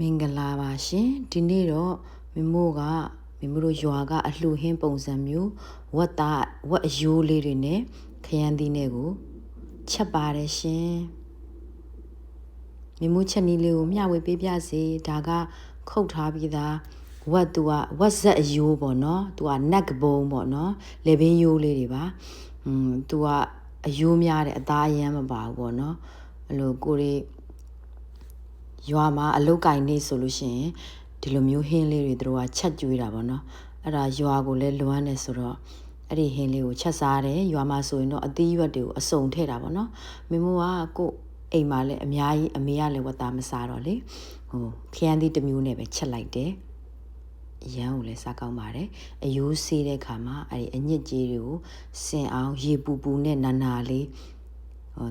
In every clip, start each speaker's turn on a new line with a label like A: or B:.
A: မင်္ဂလာပါရှင်ဒီနေ့တော့မမို့ကမမို့တို့ရွာကအလှူဟင်းပုံစံမျိုးဝက်သားဝက်အယိုးလေးတွေနဲ့ခရမ်းသီးနဲ့ကိုချက်ပါတယ်ရှင်မမို့ချက်နီးလေးကိုမျှဝေပေးပြစေဒါကခုတ်ထားပြီးသားဝက်သူကဝက်ဆက်အယိုးပေါ့နော်သူကနက်ကပုံပေါ့နော်လေဘင်းယိုးလေးတွေပါอืมသူကအယိုးများတယ်အသားအရမ်းမပါဘူးပေါ့နော်အဲ့လိုကိုရီ ရွာမှာအလုတ်ကင်နေဆိုလို့ရှိရင်ဒီလိုမျိုးဟင်းလေးတွေသူတို့ကချက်ကျွေးတာပေါ့နော်အဲ့ဒါရွာကိုလည်းလွမ်းနေဆိုတော့အဲ့ဒီဟင်းလေးကိုချက်စားတယ်ရွာမှာဆိုရင်တော့အသီးရွက်တွေကိုအစုံထည့်တာပေါ့နော်မမိုးကကို့အိမ်မှာလည်းအများကြီးအမေကလည်းဝတ်သားမစားတော့လေဟိုခရမ်းသီးတစ်မျိုးနဲ့ပဲချက်လိုက်တယ်ရမ်းကိုလည်းစားကောင်းပါတယ်အယိုးဆေးတဲ့ခါမှာအဲ့ဒီအညစ်ကြေးတွေကိုစင်အောင်ရေပူပူနဲ့နာနာလေး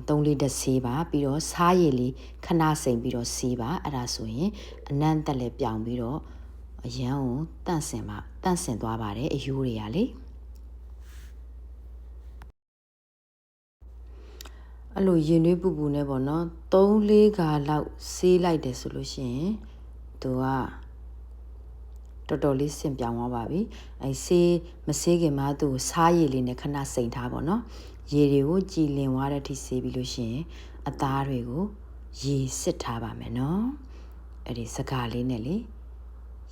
A: 3လီတစ်ဆေးပါပြီးတော့စားရည်လေးခဏစိမ်ပြီးတော့ဆေးပါအဲ့ဒါဆိုရင်အနံ့တက်လည်းပြောင်ပြီးတော့အရန်ကိုတန့်စင်ပါတန့်စင်သွားပါတယ်အယိုးတွေကလေအဲ့လိုရင်နှွေးပူပူနဲ့ပေါ့နော်3-4ခါလောက်ဆေးလိုက်တယ်ဆိုလို့ရှိရင်သူက တော်တော်လေးစင်ပြောင်သွားပါပြီအဲဆေးမဆေးခင်မှာသူစားရည်လေးနဲ့ခဏစိမ်ထားပေါ့နော်ရေတွေကိုကြည်လင်သွားတဲ့အထိဆေးပြီးလို့ရှိရင်အသားတွေကိုရေစစ်ထားပါမယ်နော်အဲ့ဒီစကားလေးနဲ့လေ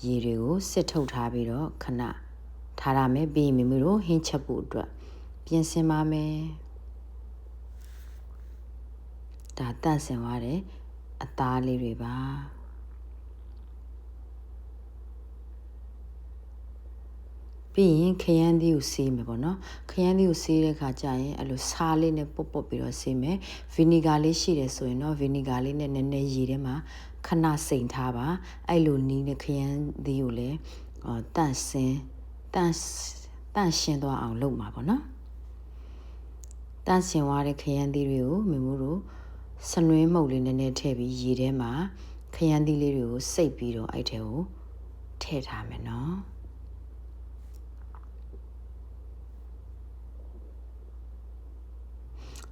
A: ရေတွေကိုစစ်ထုတ်ထားပြီးတော့ခဏထားရမယ်ပြီးရင်မိမိတို့ဟင်းချက်ဖို့အတွက်ပြင်ဆင်ပါမယ်ဒါတန့်စင်သွားတယ်အသားလေးတွေပါ ပြီးရင်ခရမ်းသီးကိုဆေးမယ်ပေါ့နော်ခရမ်းသီးကိုဆေးတဲ့ခါကျရင်အဲ့လိုဆားလေးနဲ့ပုတ်ပုတ်ပြီးတော့ဆေးမယ်ဗီနီဂါလေးရှိတယ်ဆိုရင်တော့ဗီနီဂါလေးနဲ့နည်းနည်းရေထဲမှာခဏစိမ်ထားပါအဲ့လိုနီးနဲ့ခရမ်းသီးကိုလည်းအော်တန့်စင်တန့်တန့်ရှင်းသွားအောင်လုပ်မှာပေါ့နော်တန့်စင်သွားတဲ့ခရမ်းသီးတွေကိုမမို့တို့စနွေးမှုတ်လေးနည်းနည်းထည့်ပြီးရေထဲမှာခရမ်းသီးလေးတွေကိုစိတ်ပြီးတော့အဲ့ထဲကိုထည့်ထားမယ်နော်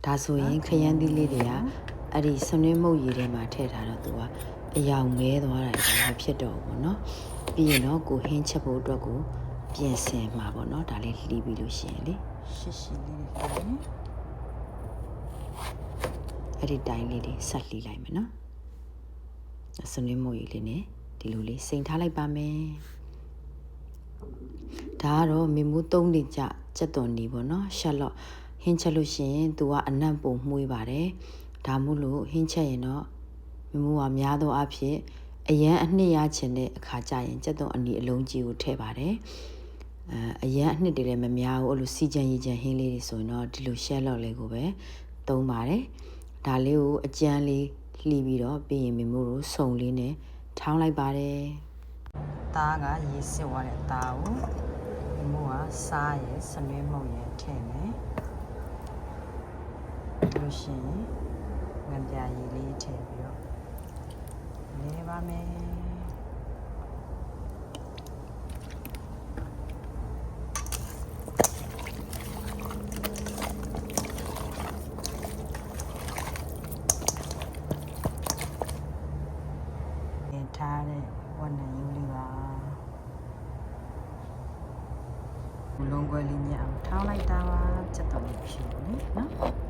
A: ဒါဆိုရင်ခရမ်းသီးလေးတွေကအဲ့ဒီစနွေးမှုတ်ရေထဲမှာထည့်ထားတော့သူကအယောင်မဲသွားတာလည်းမဖြစ်တော့ဘူးပေါ့နော်ပြီးရင်တော့ကိုဟင်းချက်ဖို့အတွက်ကိုပြင်ဆင်မှာပေါ့နော်ဒါလေးလှီးပြီးလို့ရှိရင်လေရှစ်ရှစ်လေးတွေလှီးမယ်အဲ့ဒီတိုင်းလေးတွေဆက်လှီးလိုက်မယ်နော်စနွေးမှုတ်ရေလေးနဲ့ဒီလိုလေးစိန်ထားလိုက်ပါမယ်ဒါကတော့မေမိုးသုံးနေကြစက်တော်နေပေါ့နော်ရှက်လော့ ဟင်းချက်လို့ရှိရင်သူကအနံ့ပုံမှုေးပါတယ်ဒါမို့လို့ဟင်းချက်ရင်တော့မမိုးကများသောအားဖြင့်အရန်အနှစ်ရချင်တဲ့အခါကျရင်စက်တော်အနီအလုံးကြီးကိုထည့်ပါတယ်အဲအရန်အနှစ်တွေလည်းမများဘူးအဲ့လိုစီကြံရည်ကြံဟင်းလေးတွေဆိုရင်တော့ဒီလိုရှက်လော့လေးကိုပဲသုံးပါတယ်ဒါလေးကိုအကြမ်းလေးလှီးပြီးတော့ပြီးရင်မမိုးတို့စုံလေးနဲ့ထောင်းလိုက်ပါတယ်သားကရေစစ်သွားတဲ့သားကိုမမိုးကစားရယ်စနွေးမုတ်ရယ်ထည့်မယ် လို့ရှိရင်ငံပြာရည်လေးထည့်ပြီးတော့လဲပါမယ်ထားတဲ့ဝက်နံယူလေးပါလုံးခွဲလေးညအောင်ထောင်းလိုက်တာပါစက်တော်လေးဖြူလေနော်ချ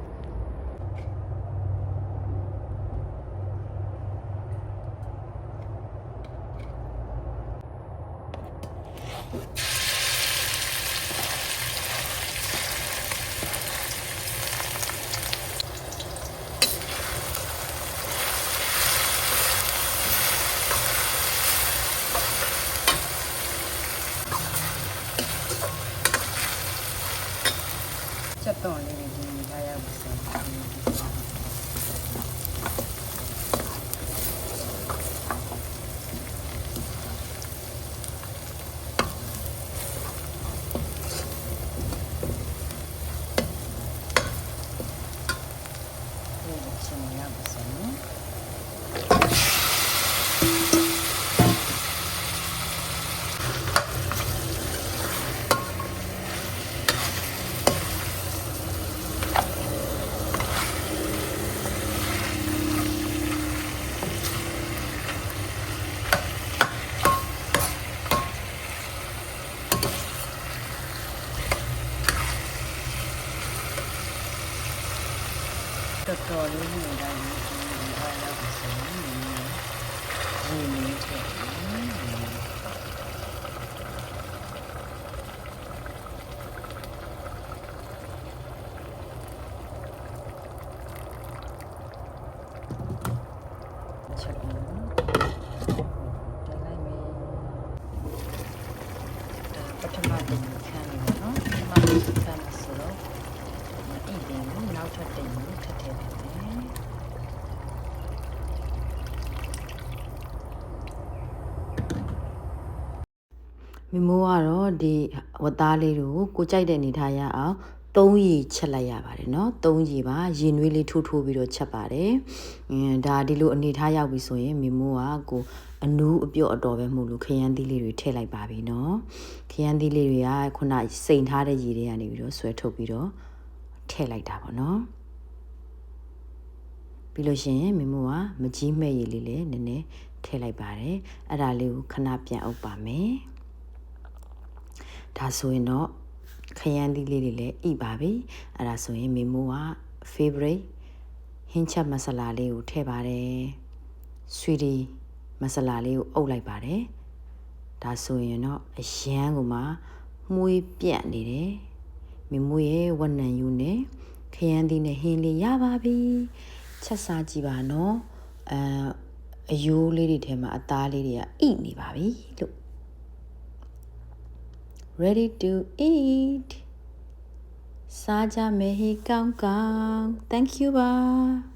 A: က်တော့လေးတွေဒီထားရပါစေဒီချင်းရပါစေနော် ဒီ တော်လေးညင်တိုင်းဒီအားရောက်ပါစေ။ဒီနေ့ထည့်ချက်ဦးတက်လိုက်မယ်ဒါပထမတင်ခံနေပါနော်ပထမတင်ခံမှာဆိုတော့မအိပ်တယ်နောက်ထပ်တင်ထပ်ထည့်တယ် မမိုးကတော့ဒီဝတ်သားလေးတွေကိုကိုကြိုက်တဲ့အနေထားရအောင်သုံးရီချက်လိုက်ရပါတယ်เนาะသုံးရီပါရင်နွေးလေးထိုးထိုးပြီးတော့ချက်ပါတယ်အင်းဒါဒီလိုအနေထားရောက်ပြီဆိုရင်မမိုးကကိုအနူးအပြော့အတော်ပဲမှုလို့ခရမ်းသီးလေးတွေထည့်လိုက်ပါပြီเนาะခရမ်းသီးလေးတွေကခုနစိန်ထားတဲ့ရီတွေကနေပြီးတော့ဆွဲထုတ်ပြီးတော့ထည့်လိုက်တာပေါ့เนาะပြီးလို့ရှိရင်မမိုးကမကြီးမဲ့ရည်လေးလည်းနည်းနည်းထည့်လိုက်ပါတယ်အဲ့ဒါလေးကိုခဏပြန်အုပ်ပါမယ် ဒါဆိုရင်တော့ခရမ်းသီးလေးတွေလည်းဣပါပြီအဲ့ဒါဆိုရင်မေမိုးက favorite ဟင်းချက်မဆလာလေးကိုထည့်ပါတယ်ဆွီဒီမဆလာလေးကိုအုပ်လိုက်ပါတယ်ဒါဆိုရင်တော့အရန်ကိုမှမှုေးပြတ်နေတယ်မေမိုးရဲ့ဝက်နံယူနဲ့ခရမ်းသီးနဲ့ဟင်းလေးရပါပြီချက်စားကြည့်ပါနော်အမ်အယိုးလေးတွေထဲမှာအသားလေးတွေကဣနေပါပြီလို့ ready to eat စားကြမယ်ဟေကောင်းကောင်း thank you ပါ